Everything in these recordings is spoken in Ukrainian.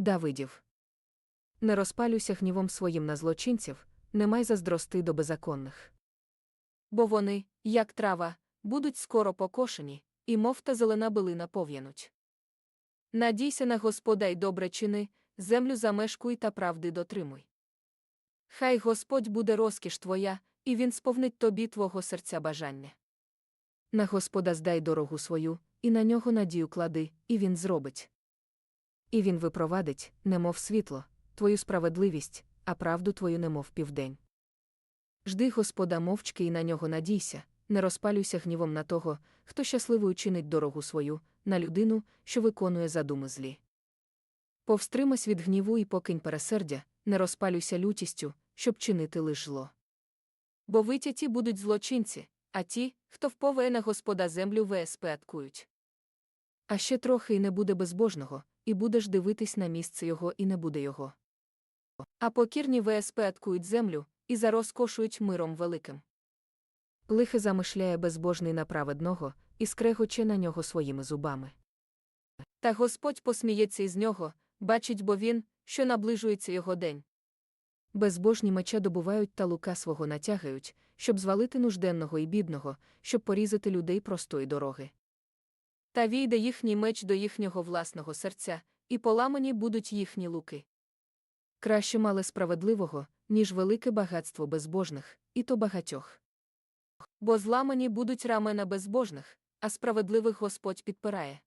Давидів. Не розпалюйся гнівом своїм на злочинців, не май заздрости до беззаконних. Бо вони, як трава, будуть скоро покошені, і мов та зелена билина пов'януть. Надійся на Господа й добре чини, землю замешкуй та правди дотримуй. Хай Господь буде розкіш твоя, і він сповнить тобі твого серця бажання. На Господа здай дорогу свою, і на нього надію клади, і він зробить. І він випровадить, немов світло, твою справедливість, а правду твою немов південь. Жди Господа мовчки і на нього надійся, не розпалюйся гнівом на того, хто щасливою чинить дорогу свою, на людину, що виконує задуми злі. Повстримась від гніву і покинь пересердя, не розпалюйся лютістю, щоб чинити лиш зло. Бо витяті будуть злочинці, а ті, хто вповеє на Господа землю ВСП аткують. А ще трохи і не буде безбожного, і будеш дивитись на місце його і не буде його. А покірні ВСП аткують землю, і зарозкошують миром великим. Лихе замишляє безбожний на праведного, і скрегоче на нього своїми зубами. Та Господь посміється із нього, бачить бо він, що наближується його день. Безбожні меча добувають та лука свого натягають, щоб звалити нужденного і бідного, щоб порізати людей простої дороги. Та війде їхній меч до їхнього власного серця, і поламані будуть їхні луки. Краще мали справедливого, ніж велике багатство безбожних, і то багатьох. Бо зламані будуть рамена безбожних, а справедливих Господь підпирає.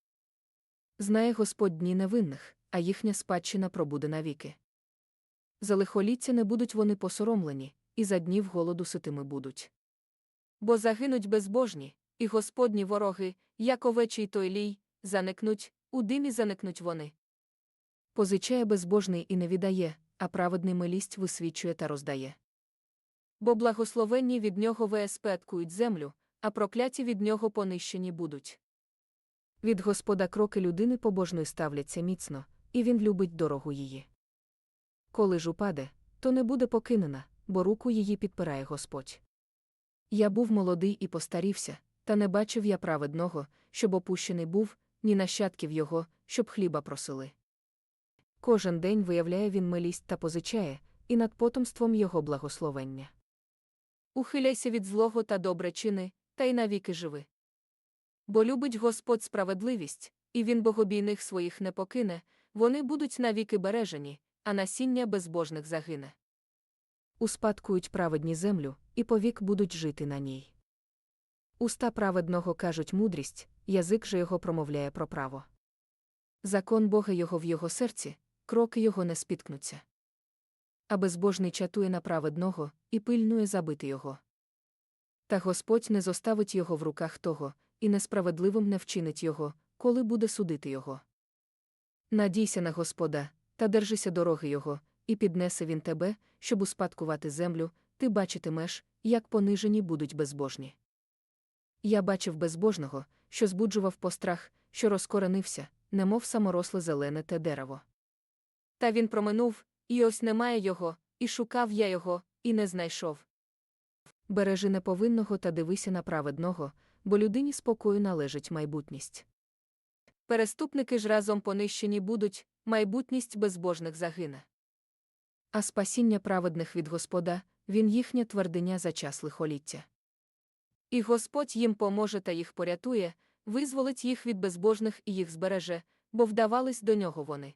Знає Господь дні невинних, а їхня спадщина пробуде навіки. За лихоліття не будуть вони посоромлені, і за днів голоду ситими будуть. Бо загинуть безбожні, і господні вороги, як овечий той лій, заникнуть, у димі заникнуть вони. Позичає безбожний і не віддає, а праведний милість висвічує та роздає. Бо благословенні від нього веспеткують землю, а прокляті від нього понищені будуть. Від Господа кроки людини побожної ставляться міцно, і він любить дорогу її. Коли ж упаде, то не буде покинена, бо руку її підпирає Господь. Я був молодий і постарівся, та не бачив я праведного, щоб опущений був, ні нащадків його, щоб хліба просили. Кожен день виявляє він милість та позичає, і над потомством його благословення. Ухиляйся від злого та добре чини, та й навіки живи. Бо любить Господь справедливість, і він богобійних своїх не покине, вони будуть навіки бережені, а насіння безбожних загине. Успадкують праведні землю, і повік будуть жити на ній. Уста праведного кажуть мудрість, язик же його промовляє про право. Закон Бога його в його серці, кроки його не спіткнуться. А безбожний чатує на праведного і пильнує забити його. Та Господь не зоставить його в руках того, і несправедливим не вчинить його, коли буде судити його. Надійся на Господа, та держися дороги його, і піднесе він тебе, щоб успадкувати землю, ти бачитимеш, як понижені будуть безбожні. Я бачив безбожного, що збуджував пострах, що розкоренився, немов саморосле зелене те дерево. Та він проминув, і ось немає його, і шукав я його, і не знайшов. Бережи неповинного та дивися на праведного, бо людині спокою належить майбутність. Переступники ж разом понищені будуть, майбутність безбожних загине. А спасіння праведних від Господа, він їхнє твердиня за час лихоліття. І Господь їм поможе та їх порятує, визволить їх від безбожних і їх збереже, бо вдавались до нього вони.